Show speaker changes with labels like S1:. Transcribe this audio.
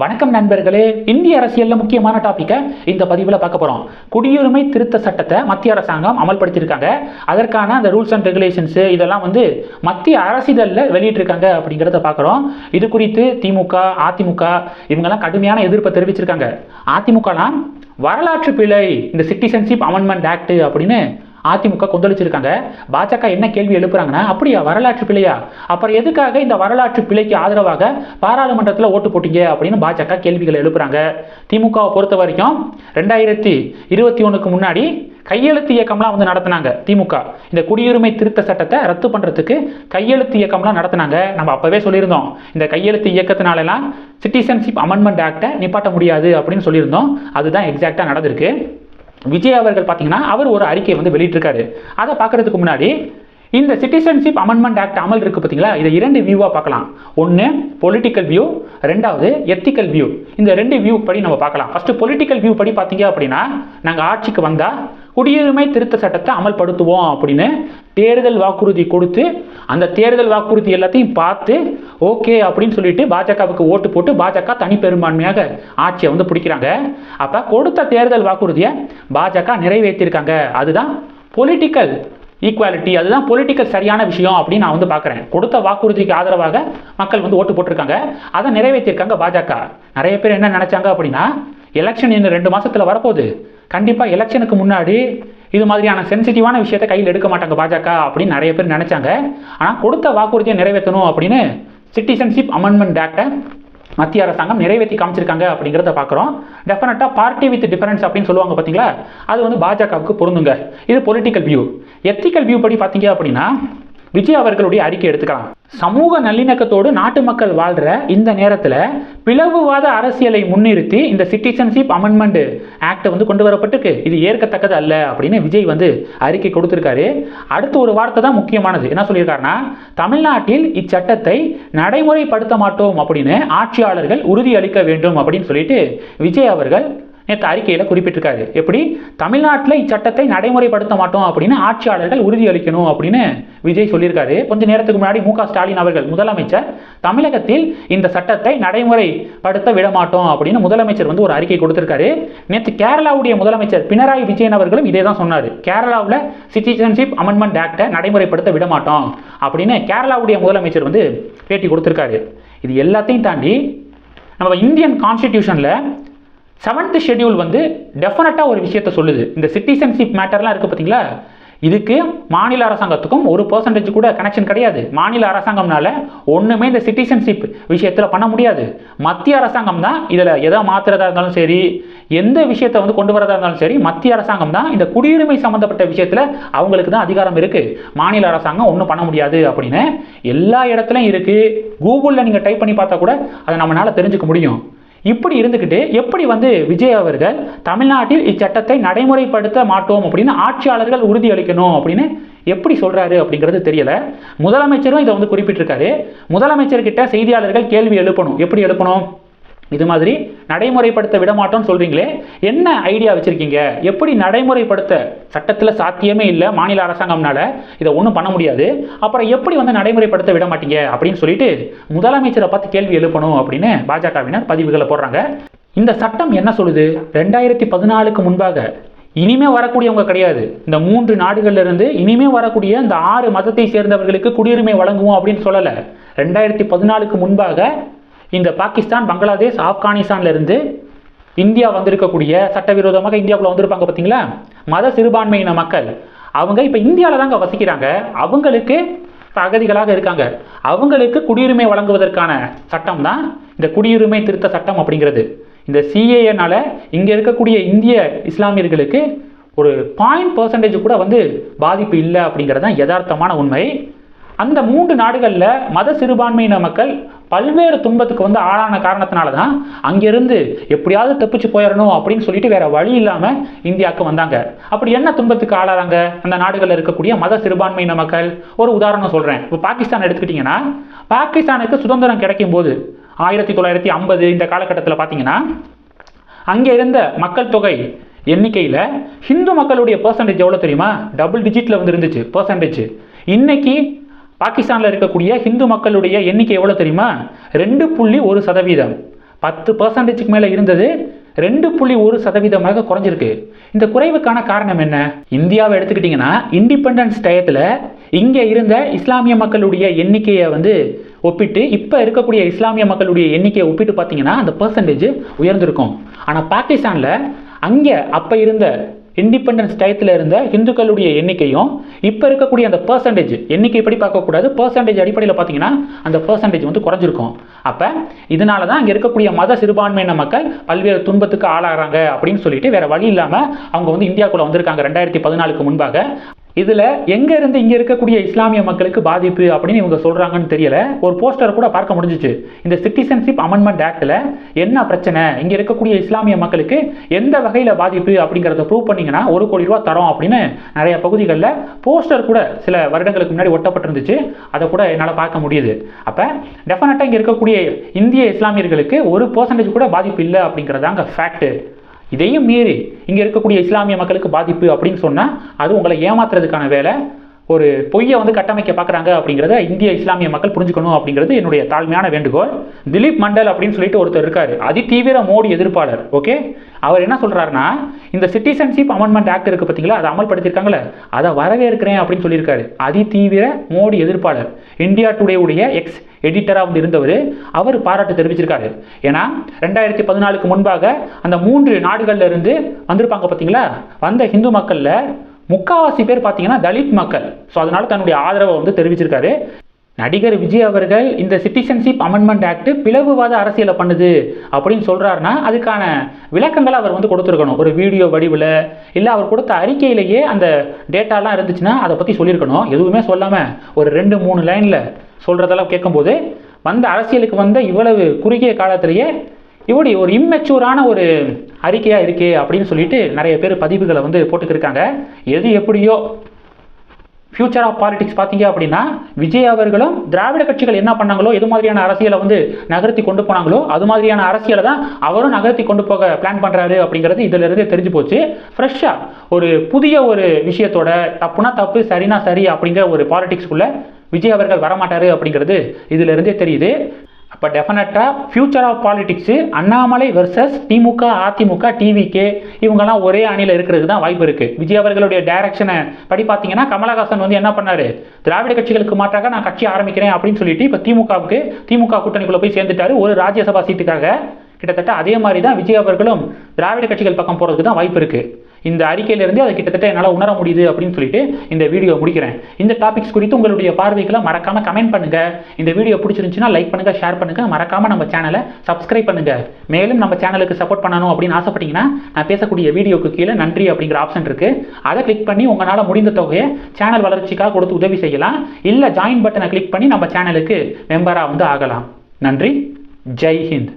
S1: வணக்கம் நண்பர்களே இந்திய அரசியல்ல முக்கியமான டாப்பிக்கை இந்த பதிவில் பார்க்க போறோம். குடியுரிமை திருத்த சட்டத்தை மத்திய அரசாங்கம் அமல்படுத்தியிருக்காங்க. அதற்கான அந்த ரூல்ஸ் அண்ட் ரெகுலேஷன்ஸ் இதெல்லாம் வந்து மத்திய அரசிதழில் வெளியிட்டிருக்காங்க அப்படிங்கிறத பார்க்குறோம். இது குறித்து திமுக அதிமுக இவங்கெல்லாம் கடுமையான எதிர்ப்பை தெரிவிச்சிருக்காங்க. அதிமுகலாம் வரலாற்று பிழை இந்த சிட்டிசன்ஷிப் அமெண்ட்மெண்ட் ஆக்ட் அப்படின்னு அதிமுக கொந்தளிச்சிருக்காங்க. பாஜக என்ன கேள்வி எழுப்புறாங்கன்னா அப்படியா வரலாற்று பிழையா? அப்புறம் எதுக்காக இந்த வரலாற்று பிழைக்கு ஆதரவாக பாராளுமன்றத்தில் ஓட்டு போட்டீங்க? அப்படின்னு பாஜக கேள்விகள் எழுப்புறாங்க. திமுகவை பொறுத்த வரைக்கும் ரெண்டாயிரத்தி இருபத்தி ஒன்றுக்கு முன்னாடி கையெழுத்து இயக்கம்லாம் வந்து நடத்தினாங்க திமுக. இந்த குடியுரிமை திருத்த சட்டத்தை ரத்து பண்ணுறதுக்கு கையெழுத்து இயக்கம்லாம் நடத்தினாங்க. நம்ம அப்போவே சொல்லியிருந்தோம். இந்த கையெழுத்து இயக்கத்தினாலலாம் சிட்டிசன்ஷிப் அமெண்ட்மெண்ட் ஆக்டை நிப்பாட்ட முடியாது அப்படின்னு சொல்லியிருந்தோம். அதுதான் எக்ஸாக்டாக நடந்திருக்கு. விஜய் அவர்கள் பார்த்தீங்கன்னா அவர் ஒரு அறிக்கையை வந்து வெளியிட்டிருக்காரு. அதை பார்க்கறதுக்கு முன்னாடி இந்த சிட்டிசன்ஷிப் அமெண்ட்மெண்ட் ஆக்ட் அமல் இருக்கு பார்த்தீங்களா? இதை இரண்டு வியூவாக பார்க்கலாம். ஒன்று பொலிட்டிக்கல் வியூ ரெண்டாவது எத்திக்கல் வியூ இந்த ரெண்டு வியூ படி நம்ம பார்க்கலாம். ஃபஸ்ட்டு பொலிட்டிக்கல் வியூ படி பார்த்தீங்க அப்படின்னா நாங்கள் ஆட்சிக்கு வந்தால் குடியுரிமை திருத்த சட்டத்தை அமல்படுத்துவோம் அப்படின்னு தேர்தல் வாக்குறுதி கொடுத்து அந்த தேர்தல் வாக்குறுதி எல்லாத்தையும் பார்த்து ஓகே அப்படின்னு சொல்லிட்டு பாஜகவுக்கு ஓட்டு போட்டு பாஜக தனிப்பெரும்பான்மையாக ஆட்சியை வந்து பிடிக்கிறாங்க. அப்போ கொடுத்த தேர்தல் வாக்குறுதியை பாஜக நிறைவேற்றியிருக்காங்க அதுதான் பொலிட்டிக்கல் ஈக்குவாலிட்டி அதுதான் பொலிட்டிக்கல் சரியான விஷயம் அப்படின்னு நான் வந்து பார்க்குறேன். கொடுத்த வாக்குறுதிக்கு ஆதரவாக மக்கள் வந்து ஓட்டு போட்டிருக்காங்க. அதை நிறைவேற்றியிருக்காங்க பாஜக. நிறைய பேர் என்ன நினைச்சாங்க அப்படின்னா எலெக்ஷன் இன்னும் ரெண்டு மாதத்தில் வரப்போகுது. கண்டிப்பாக எலெக்ஷனுக்கு முன்னாடி இது மாதிரியான சென்சிட்டிவான விஷயத்தை கையில் எடுக்க மாட்டாங்க பாஜக அப்படின்னு நிறைய பேர் நினைச்சாங்க. ஆனால் கொடுத்த வாக்குறுதியை நிறைவேற்றணும் அப்படின்னு சிட்டிசன்ஷிப் அமெண்ட்மெண்ட் ஆக்டை மத்திய அரசாங்கம் நிறைவேற்றி காமிச்சிருக்காங்க அப்படிங்கிறத பார்க்குறோம் டெஃபினட்டாக பார்ட்டி வித் டிஃபரன்ஸ் அப்படின்னு சொல்லுவாங்க பார்த்தீங்களா அது வந்து பாஜகவுக்கு பொருந்துங்க. இது பொலிட்டிக்கல் வியூ எத்திக்கல் வியூ படி பார்த்தீங்க அப்படின்னா விஜய் அவர்களுடைய அறிக்கை எடுத்துக்கலாம். சமூக நல்லிணக்கத்தோடு நாட்டு மக்கள் வாழ்கிற இந்த நேரத்தில் பிளவுவாத அரசியலை முன்னிறுத்தி இந்த சிட்டிசன்ஷிப் அமெண்ட்மெண்ட் ஆக்டை வந்து கொண்டு வரப்பட்டிருக்கு. இது ஏற்கத்தக்கது அல்ல அப்படின்னு விஜய் வந்து அறிக்கை கொடுத்துருக்காரு. அடுத்து ஒரு வார்த்தை தான் முக்கியமானது. என்ன சொல்லியிருக்காருன்னா தமிழ்நாட்டில் இச்சட்டத்தை நடைமுறைப்படுத்த மாட்டோம் அப்படின்னு ஆட்சியாளர்கள் உறுதி அளிக்க வேண்டும் அப்படின்னு சொல்லிட்டு விஜய் அவர்கள் நேற்று அறிக்கையில் குறிப்பிட்டிருக்காரு. எப்படி? தமிழ்நாட்டில் இச்சட்டத்தை நடைமுறைப்படுத்த மாட்டோம் அப்படின்னு ஆட்சியாளர்கள் உறுதியளிக்கணும் அப்படின்னு விஜய் சொல்லியிருக்காரு. கொஞ்ச நேரத்துக்கு முன்னாடி மு ஸ்டாலின் அவர்கள் முதலமைச்சர் தமிழகத்தில் இந்த சட்டத்தை நடைமுறைப்படுத்த விட மாட்டோம் அப்படின்னு முதலமைச்சர் வந்து ஒரு அறிக்கை கொடுத்திருக்காரு. நேற்று கேரளாவுடைய முதலமைச்சர் பினராயி விஜயன் அவர்களும் இதே தான் சொன்னார். கேரளாவில் சிட்டிசன்ஷிப் அமெண்ட்மெண்ட் ஆக்டை நடைமுறைப்படுத்த விட மாட்டோம் அப்படின்னு கேரளாவுடைய முதலமைச்சர் வந்து பேட்டி கொடுத்திருக்காரு. இது எல்லாத்தையும் தாண்டி நம்ம இந்தியன் கான்ஸ்டிடியூஷனில் செவன்த் ஷெட்யூல் வந்து டெஃபினட்டாக ஒரு விஷயத்த சொல்லுது. இந்த சிட்டிசன்ஷிப் மேட்டர்லாம் இருக்குது பார்த்தீங்களா இதுக்கு மாநில அரசாங்கத்துக்கும் ஒரு பர்சன்டேஜ் கூட கனெக்ஷன் கிடையாது. மாநில அரசாங்கம்னால ஒன்றுமே இந்த சிட்டிசன்ஷிப் விஷயத்தில் பண்ண முடியாது. மத்திய அரசாங்கம் தான் இதில் எதை மாற்றுறதா இருந்தாலும் சரி எந்த விஷயத்தை வந்து கொண்டு வரதா இருந்தாலும் சரி மத்திய அரசாங்கம் தான் இந்த குடியுரிமை சம்மந்தப்பட்ட விஷயத்தில் அவங்களுக்கு தான் அதிகாரம் இருக்குது மாநில அரசாங்கம் ஒன்றும் பண்ண முடியாது அப்படின்னு எல்லா இடத்துலையும் இருக்குது கூகுளில் நீங்கள் டைப் பண்ணி பார்த்தா கூட அதை நம்மளால் தெரிஞ்சுக்க முடியும். இப்படி இருந்துக்கிட்டு எப்படி வந்து விஜய் அவர்கள் தமிழ்நாட்டில் இச்சட்டத்தை நடைமுறைப்படுத்த மாட்டோம் அப்படின்னு ஆட்சியாளர்கள் உறுதியளிக்கணும் அப்படின்னு எப்படி சொல்கிறாரு அப்படிங்கிறது தெரியல. முதலமைச்சரும் இதை வந்து குறிப்பிட்டிருக்காரு. முதலமைச்சர்கிட்ட செய்தியாளர்கள் கேள்வி எழுப்பணும். எப்படி எழுப்பணும்? இது மாதிரி நடைமுறைப்படுத்த விட மாட்டோம்னு சொல்றீங்களே என்ன ஐடியா வச்சிருக்கீங்க? எப்படி நடைமுறைப்படுத்த? சட்டத்தில் சாத்தியமே இல்லை மாநில அரசாங்கம்னால இதை ஒன்றும் பண்ண முடியாது. அப்புறம் எப்படி வந்து நடைமுறைப்படுத்த விட மாட்டீங்க அப்படின்னு சொல்லிட்டு முதலமைச்சரை பார்த்து கேள்வி எழுப்பணும் அப்படின்னு பாஜகவினர் பதிவுகளை போடுறாங்க. இந்த சட்டம் என்ன சொல்லுது? ரெண்டாயிரத்தி பதினாலுக்கு முன்பாக இனிமே வரக்கூடியவங்க கிடையாது. இந்த மூன்று நாடுகள்ல இருந்து இனிமே வரக்கூடிய இந்த ஆறு மதத்தை சேர்ந்தவர்களுக்கு குடியுரிமை வழங்குவோம் அப்படின்னு சொல்லலை. ரெண்டாயிரத்தி பதினாலுக்கு முன்பாக இந்த பாகிஸ்தான் பங்களாதேஷ் ஆப்கானிஸ்தான்லேருந்து இந்தியா வந்திருக்கக்கூடிய சட்டவிரோதமாக இந்தியாவுக்குள்ள வந்திருப்பாங்க பார்த்தீங்களா? மத சிறுபான்மையின மக்கள். அவங்க இப்போ இந்தியாவில் தாங்க வசிக்கிறாங்க. அவங்களுக்கு அகதிகளாக இருக்காங்க. அவங்களுக்கு குடியுரிமை வழங்குவதற்கான சட்டம் தான் இந்த குடியுரிமை திருத்த சட்டம் அப்படிங்கிறது. இந்த சிஏஏனால இங்கே இருக்கக்கூடிய இந்திய இஸ்லாமியர்களுக்கு ஒரு பாயிண்ட் பர்சன்டேஜ் கூட வந்து பாதிப்பு இல்லை அப்படிங்கிறது தான் யதார்த்தமான உண்மை. அந்த மூன்று நாடுகளில் மத சிறுபான்மையின மக்கள் பல்வேறு துன்பத்துக்கு வந்து ஆளான காரணத்தினால தான் அங்கிருந்து எப்படியாவது தப்பிச்சு போயிடணும் அப்படின்னு சொல்லிட்டு வேற வழி இல்லாமல் இந்தியாவுக்கு வந்தாங்க. அப்படி என்ன துன்பத்துக்கு ஆளாகிறாங்க அந்த நாடுகளில் இருக்கக்கூடிய மத சிறுபான்மையின மக்கள். ஒரு உதாரணம் சொல்கிறேன் இப்போ பாகிஸ்தான் எடுத்துக்கிட்டிங்கன்னா பாகிஸ்தானுக்கு சுதந்திரம் கிடைக்கும் போது ஆயிரத்தி தொள்ளாயிரத்தி ஐம்பது இந்த காலகட்டத்தில் பார்த்தீங்கன்னா அங்கே இருந்த மக்கள் தொகை எண்ணிக்கையில் ஹிந்து மக்களுடைய பர்சன்டேஜ் எவ்வளோ தெரியுமா? டபுள் டிஜிட்டில் வந்து இருந்துச்சு. பர்சன்டேஜ் இன்னைக்கு பாகிஸ்தானில் இருக்கக்கூடிய ஹிந்து மக்களுடைய எண்ணிக்கை எவ்வளோ தெரியுமா? ரெண்டு புள்ளி ஒரு சதவீதம். பத்து பர்சன்டேஜுக்கு மேலே இருந்தது. ரெண்டு புள்ளி ஒரு சதவீதமாக குறைஞ்சிருக்கு. இந்த குறைவுக்கான காரணம் என்ன? இந்தியாவை எடுத்துக்கிட்டிங்கன்னா இண்டிபெண்டன்ஸ் டயத்தில் இங்கே இருந்த இஸ்லாமிய மக்களுடைய எண்ணிக்கையை வந்து ஒப்பிட்டு இப்போ இருக்கக்கூடிய இஸ்லாமிய மக்களுடைய எண்ணிக்கையை ஒப்பிட்டு பார்த்தீங்கன்னா அந்த பர்சன்டேஜ் உயர்ந்திருக்கும். ஆனால் பாகிஸ்தானில் அங்கே அப்போ இருந்த இண்டிபெண்டன்ஸ் டயத்தில் இருந்த இந்துக்களுடைய எண்ணிக்கையும் இப்போ இருக்கக்கூடிய அந்த பர்சன்டேஜ் எண்ணிக்கை படி பார்க்கக்கூடாது. பர்சன்டேஜ் அடிப்படையில் பார்த்தீங்கன்னா அந்த பர்சன்டேஜ் வந்து குறைஞ்சிருக்கும். அப்போ இதனால தான் அங்கே இருக்கக்கூடிய மத சிறுபான்மையின மக்கள் பல்வேறு துன்பத்துக்கு ஆளாகிறாங்க அப்படின்னு சொல்லிட்டு வேற வழி இல்லாமல் அவங்க வந்து இந்தியாக்குள்ளே வந்திருக்காங்க. ரெண்டாயிரத்தி பதினாலுக்கு முன்பாக இதில் எங்கே இருந்து இங்கே இருக்கக்கூடிய இஸ்லாமிய மக்களுக்கு பாதிப்பு அப்படின்னு இவங்க சொல்கிறாங்கன்னு தெரியல. ஒரு போஸ்டர் கூட பார்க்க முடிஞ்சிச்சு. இந்த சிட்டிசன்ஷிப் அமெண்ட்மெண்ட் ஆக்டில் என்ன பிரச்சனை? இங்கே இருக்கக்கூடிய இஸ்லாமிய மக்களுக்கு எந்த வகையில் பாதிப்பு அப்படிங்கிறத ப்ரூவ் பண்ணீங்கன்னா ஒரு கோடி ரூபா தரோம் அப்படின்னு நிறைய பகுதிகளில் போஸ்டர் கூட சில வருடங்களுக்கு முன்னாடி ஒட்டப்பட்டிருந்துச்சு. அதை கூட என்னால் பார்க்க முடியுது. அப்போ டெஃபினட்டாக இங்கே இருக்கக்கூடிய இந்திய இஸ்லாமியர்களுக்கு ஒரு பர்சன்டேஜ் கூட பாதிப்பு இல்லை அப்படிங்கிறதாங்க ஃபேக்ட்டு இதையும் மீறி இங்கே இருக்கக்கூடிய இஸ்லாமிய மக்களுக்கு பாதிப்பு அப்படின்னு சொன்னால் அது உங்களை ஏமாத்துறதுக்கான வேலை ஒரு பொய்யை வந்து கட்டமைக்க பார்க்குறாங்க அப்படிங்கிறத இந்திய இஸ்லாமிய மக்கள் புரிஞ்சுக்கணும் அப்படிங்கிறது என்னுடைய தாழ்மையான வேண்டுகோள். திலீப் மண்டல் அப்படின்னு சொல்லிட்டு ஒருத்தர் இருக்காரு. அதிதீவிர மோடி எதிர்ப்பாளர் ஓகே அவர் என்ன சொல்கிறாருன்னா இந்த சிட்டிசன்ஷிப் அமெண்ட்மெண்ட் ஆக்ட் இருக்குது பார்த்தீங்களா? அதை அமல்படுத்தியிருக்காங்களே அதை வரவேற்கிறேன் அப்படின்னு சொல்லியிருக்காரு. அதிதீவிர மோடி எதிர்ப்பாளர் இந்தியா டுடே உடைய எக்ஸ் எடிட்டராக வந்து இருந்தவர் அவர் பாராட்டு தெரிவிச்சிருக்காரு. ஏன்னா ரெண்டாயிரத்தி பதினாலுக்கு முன்பாக அந்த மூன்று நாடுகள்ல இருந்து வந்திருப்பாங்க பார்த்தீங்களா? வந்த ஹிந்து மக்களில் முக்காவாசி பேர் பார்த்தீங்கன்னா தலித் மக்கள். ஸோ அதனால தன்னுடைய ஆதரவை வந்து தெரிவிச்சிருக்காரு. நடிகர் விஜய் அவர்கள் இந்த சிட்டிசன்ஷிப் அமெண்ட்மெண்ட் ஆக்ட் பிளவுவாத அரசியலை பண்ணுது அப்படின்னு சொல்கிறாருன்னா அதுக்கான விளக்கங்களை அவர் வந்து கொடுத்துருக்கணும். ஒரு வீடியோ வடிவில் இல்லை அவர் கொடுத்த அறிக்கையிலேயே அந்த டேட்டாலாம் இருந்துச்சுன்னா அதை பற்றி சொல்லியிருக்கணும். எதுவுமே சொல்லாமல் ஒரு ரெண்டு மூணு லைனில் சொல்கிறதெல்லாம் கேட்கும்போது வந்த அரசியலுக்கு வந்த இவ்வளவு குறுகிய காலத்திலேயே இப்படி ஒரு இம்மெச்சூரான ஒரு அறிக்கையாக இருக்கே அப்படின்னு சொல்லிட்டு நிறைய பேர் பதிவுகளை வந்து போட்டுக்கிருக்காங்க. எது எப்படியோ ஃபியூச்சர் ஆஃப் பாலிடிக்ஸ் பார்த்தீங்க அப்படின்னா விஜய் அவர்களும் திராவிட கட்சிகள் என்ன பண்ணாங்களோ எது மாதிரியான அரசியலை வந்து நகர்த்தி கொண்டு போனாங்களோ அது மாதிரியான அரசியலை தான் அவரும் நகர்த்தி கொண்டு போக பிளான் பண்ணுறாரு அப்படிங்கிறது இதுலருந்தே தெரிஞ்சு போச்சு. ஃப்ரெஷ்ஷாக ஒரு புதிய ஒரு விஷயத்தோட தப்புனா தப்பு சரினா சரி அப்படிங்கிற ஒரு பாலிடிக்ஸ்குள்ளே விஜய் அவர்கள் வரமாட்டார் அப்படிங்கிறது இதிலிருந்தே தெரியுது. பட் டெஃபினட்டாக future of politics Annamalai versus DMK AIADMK TVK இவங்கெல்லாம் ஒரே அணியில் இருக்கிறதுக்கு தான் வாய்ப்பு இருக்குது விஜய் அவர்களுடைய டைரக்ஷனை படி பார்த்தீங்கன்னா கமலஹாசன் வந்து என்ன பண்ணார்? திராவிட கட்சிகளுக்கு மாற்றாக நான் கட்சி ஆரம்பிக்கிறேன் அப்படின்னு சொல்லிட்டு இப்போ திமுகவுக்கு திமுக கூட்டணிக்குள்ளே போய் சேர்ந்துட்டாரு. ஒரு ராஜ்யசபா சீட்டுக்காக. கிட்டத்தட்ட அதே மாதிரி தான் விஜய் அவர்களும் திராவிட கட்சிகள் பக்கம் போகிறதுக்கு தான் வாய்ப்பு இருக்குது இந்த அறிக்கையிலிருந்து அதை கிட்டத்தட்ட என்னால் உணர முடியுது அப்படின்னு சொல்லிட்டு இந்த வீடியோ முடிக்கிறேன். இந்த டாபிக்ஸ் குறித்து உங்களுடைய பார்வைகளை மறக்காம கமெண்ட் பண்ணுங்க. இந்த வீடியோ பிடிச்சிருந்துச்சுன்னா லைக் பண்ணுங்க ஷேர் பண்ணுங்க. மறக்காம நம்ம சேனலை சப்ஸ்கிரைப் பண்ணுங்க. மேலும் நம்ம சேனலுக்கு சப்போர்ட் பண்ணணும் அப்படின்னு ஆசைப்பட்டீங்கன்னா நான் பேசக்கூடிய வீடியோக்கு கீழே நன்றி அப்படிங்கிற ஆப்ஷன் இருக்கு. அதை கிளிக் பண்ணி உங்களால் முடிந்த தொகையை சேனல் வளர்ச்சிக்காக கொடுத்து உதவி செய்யலாம். இல்லை ஜாயின் பட்டனை கிளிக் பண்ணி நம்ம சேனலுக்கு மெம்பராக வந்து ஆகலாம். நன்றி. ஜெய் ஹிந்த்.